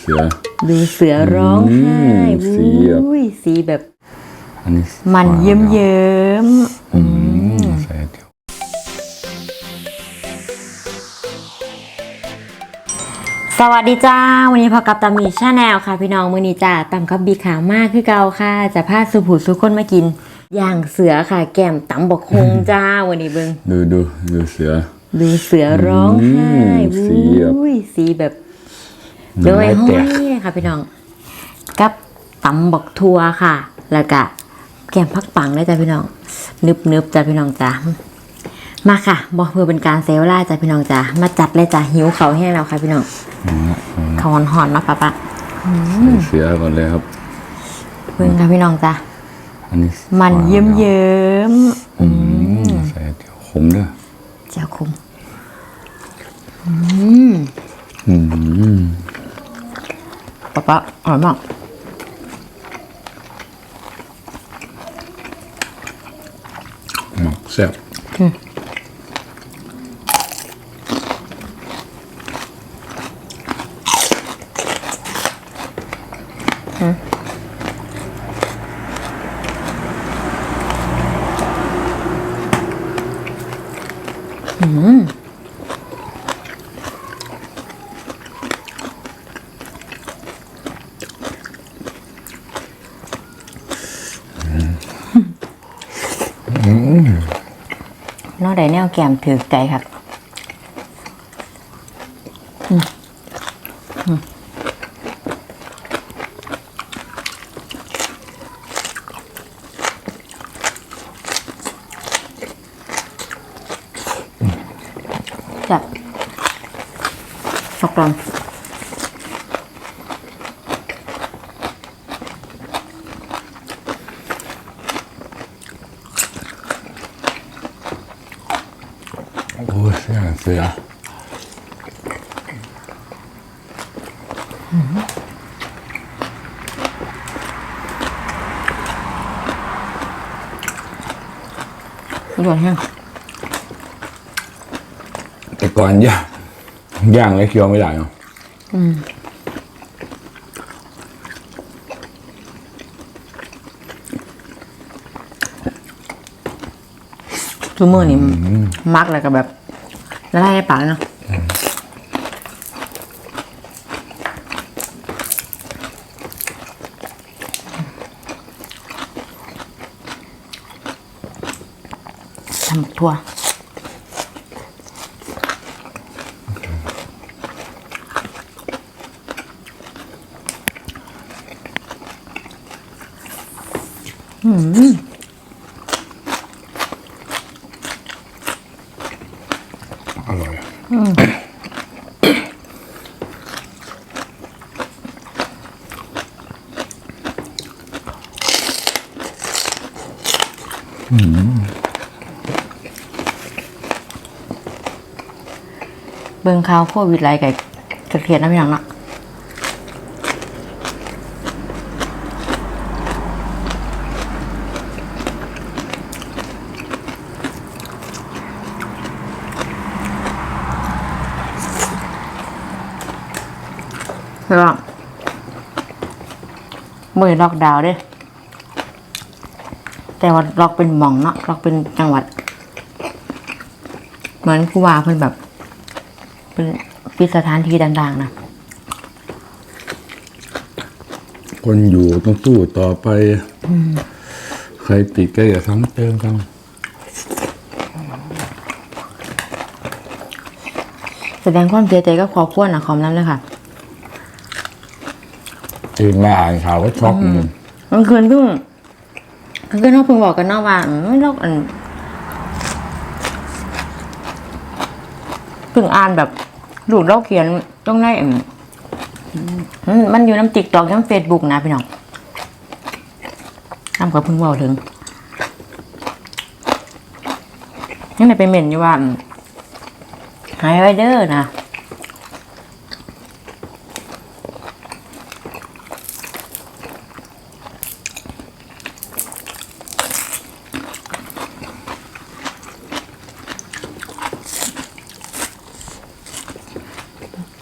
เสือ ดูเสือร้องไห้อืมสีแบบ อุ้ยสีแบบอันนี้มันเยิ้มเยิ้มอืมใส่เดียวๆสวัสดีจ้า วันนี้พอกับตามีชาแนลค่ะพี่น้องมือนี้จ้าตำกับบีขาวมากคือเก่าค่ะ จะพาสุผูสุคนมากินย่างเสือค่ะ แก้มตำบกฮงจ้าวันนี้เบิงดูดูดูเสือ ดูเสือร้องไห้อืมสีแบบ อุ้ยสีแบบน้ำโดลายยห้แตอกยค่ะพี่น้อง กับตำบักทัวค่ะ แล้วก็แกงพักปังได้จ้ะพี่น้องนึบนึบๆจ้ะพี่น้องจ้ามาค่ะบอกเพื่อเป็นการเซลล่าจ้ะพี่น้องจ้ามาจัดเลยจ้ะหิวเขาวแห้งแล้วค่ะพี่น้องเขาหอนๆมาปะปะใส่เสือก่อนเลยครับเพิ่งค่ะพี่น้องจ้าอันนี้มันเยิ้มเยิ้มอืมใส่เดียวขมเด้อๆเจ้าคุมอืม ปะปะอร่อยมากแซ่บนอก ได้แนวแกมถือใจครับจับตกลม โอ้ยเสือเสือประโยชน์แห้งแต่ก่อนย่างย่างเลยเคี้ยวไม่ได้เนาะทุกมือนี่มักเลยกับแบบ ละลายในปากเลยเนาะทำทั่วอ เบิ่งข่าวโควิดไรกับกระเทียดน้ำอย่างนาะคือว่ามือล็อกดาวน์เด้แต่ว่าล็อกเป็นหม่องเนาะล็อกเป็นจังหวัด เหมือนผู้ว่าเพิ่นแบบ เป็นปิดสถานที่ต่างๆนะคนอยู่ต้องสู้ต่อไปใครติดก็อย่าซ้ำเติมกันแสดงความเสียใจกับครอบครัวนะคอมนั้นเลยค่ะตื่นมาอ่านข่าวก็ช็อกเหมือนกันเมื่อคืนเพิ่งเมื่อคืนเขาเพิ่งบอกกันเนอกว่าอืมโรคอัน พิ่งอ่านแบบรูดเราเขียนต้องได้มอืมมันอยู่น้ำติ๊กตอกน้ำเฟซบุ๊กนะพี่น้องอ้ำก็เพิ่งบอกถึงนี่ไปเม่นอยู่ว่าหายไว้เด้อนะ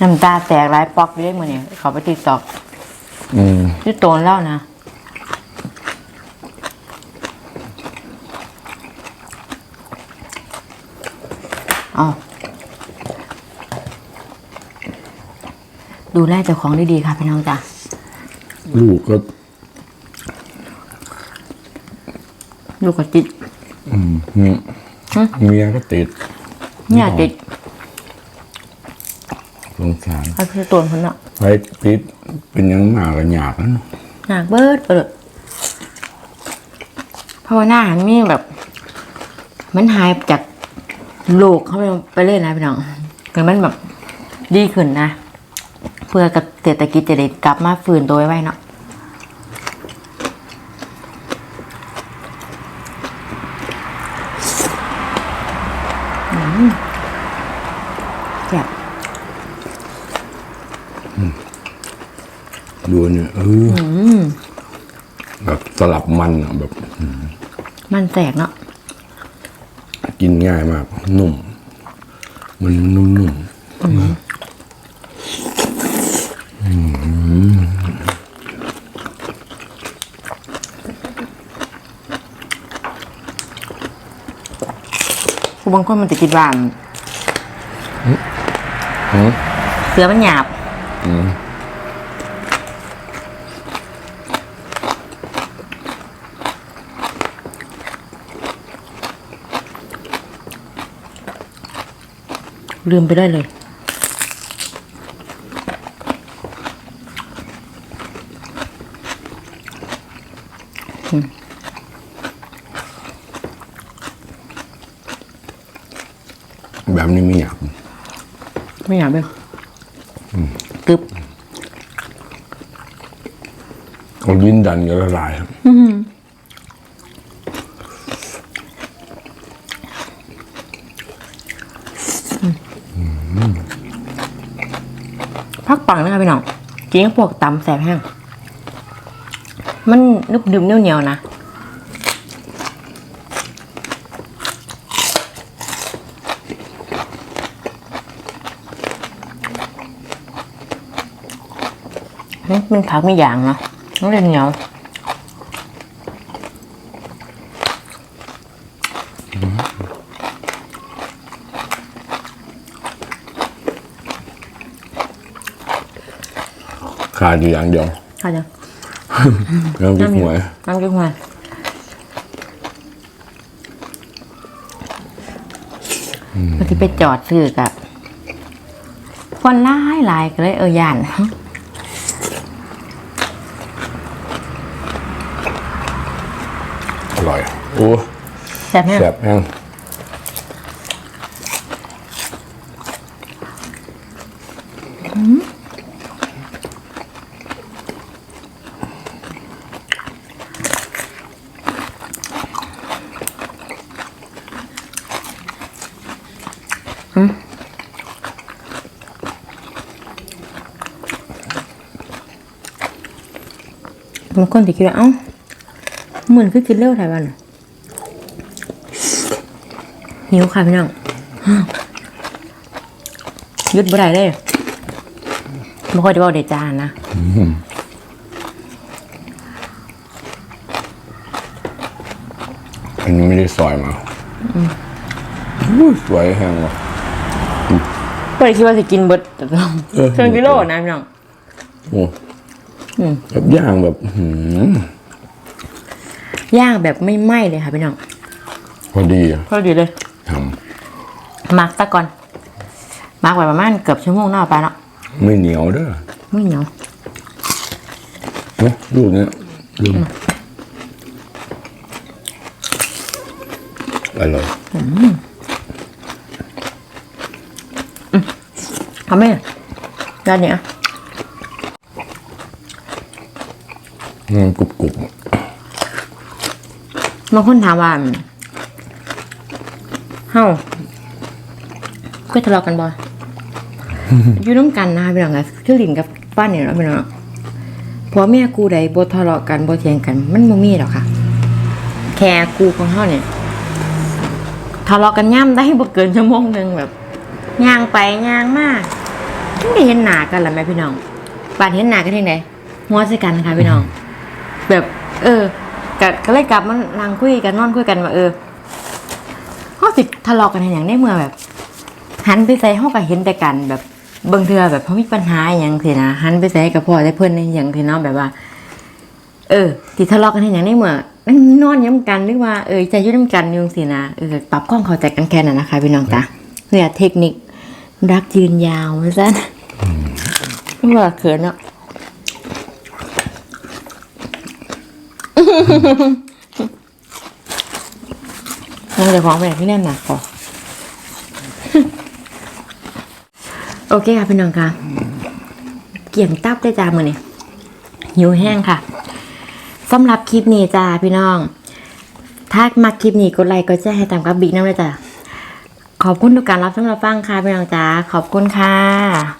น้ำตาแตกหลายปอกอยู่ได้มือเนี่ยเขาไปติดตอกอืมที่โตนแล้วนะเอาดูแลเจ้าของดีๆค่ะพี่น้องจ้ะลูกก็ลูกกระติดอืมเมียเมียก็ติดเนี่ยติดส งสารเขาคือตัวคนเนาะไปติดเป็นหยังมากกันยากนะหนักเบิดเปิดเพราะว่าหน้าหันมีแบบ มันหายจากโลกเขาไปไปเล่นนะพี่น้องแต่มันแบบดีขึ้นนะ เพื่อกับเศรษฐกิจจะได้กลับมาฟื้นตัวไว้เนาะอืมแซ่บ ดู เนี่ยเอออแบบสลับมันอะแบบ มันแตกเนาะกินง่ายมาก นุ่ม มันนุ่มคือบางคนมันจะกินหวานๆหือเสือมันหยาบ ลืมไปได้เลยแบบนี้ไม่อยาก ไม่หยาบเลยกึบเอาลิ้นดันก็ละลายครับ พักปังนะคะพี่น้องกินกับพวกตำแสบแห้งมันนึบนึบๆเหนียวๆนะมันเป็นผักไม่อย่างเนาะมันเลยเหนียว ขาดอยู่อย่างเดียวค่ะจ้ะแล้วพริกหวยน้ำจิ้มมาพอที่ไปจอดซื้อกับคนร้ายหลายก็เลยเออย่านอร่อยโอ้แซ่บแห้งแซ่บแห้ง บางคนที่คิดว่าเอ้าเหมือนคือกินเร็วไทยวันน่ะหิวค่ะพี่น้องหยุดบ่ได้เลยไม่ค่อยได้บอกเดจานนะอันนี้ไม่ได้ซอยมาอุ้ยสวยแห้งว่ะก็เลยคิดว่าจะกินเบิดเออเครื่องกิโลนะพี่น้องโอ้ แบบย่างแบบหืมย่างแบบไม่ไหม้เลยค่ะพี่น้องพอดีอะพอดีเลยทมาร์กตะก่อนมาร์กไว้ประมาณเกือบชั่วโมงเนอกไปเนาะำไม่เหนียวเด้อไม่เหนียวนะลูกเนี้ยลืมอร่อยเอาไหมด้านเนี้ย มัน กรุบกรุบบางคนถามว่าเฮ้าก็ทะเลาะกันบ่อยู่น้ำกันนะคะพี่น้องอะคือหลินกับป้านเนี่ยเนาะพี่น้องพอแม่กูใดบ่ทะเลาะกันบ่เถียงกัน มันบ่มีหรอกค่ะ แค่กูของเฮาเนี่ยทะเลาะกันย่ำได้บ่เกินชั่วโมงหนึงแบบย่างไปย่างมาไม่ได้เห็นหนากันหรอแม่พี่น้องปานเห็นหนากันที่ไหนหัวใส่กันค่ะพี่น้อง แบบ เออก็ก็เลยกลับมานั่งคุยกันนอนคุยกันว่าเออเขาสิทะเลาะกันอย่างในเมื่อแบบหันไปใส่เขาก็เห็นแต่กันแบบเบิ่งเทือแบบเขามีปัญหาอหย่างสินะหันไปใส่กับพ่อได้เพื่อนในอย่างสิเนาะแบบว่า เออที่ทะเลาะกันอย่างในเมื่อนั่งนอนย้ำกันนึกว่าเออใจยุ่งกันอยุ่จังสินะเออปรับความเข้าใจกันแค่นั้นนะคะพี่น้องจ้ะเนี่ยเทคนิครักยืนยาวว่าซะว่าเขินเนาะ ยังจะฟ้องไปไหนพี่แน่นหนักพอโอเคค่ะพี่น้องค่ะ เกี่ยมตับได้จ้ามือนี่หิวแห้งค่ะสำหรับคลิปนี้จ้าพี่น้อง ถ้ามาคลิปนี้กดไลค์กดแชร์ให้ตามกับบิ๊กน้ำเลยจ้ะขอบคุณทุกการรับชมรับฟังค่ะพี่น้องจ้าขอบคุณค่ะ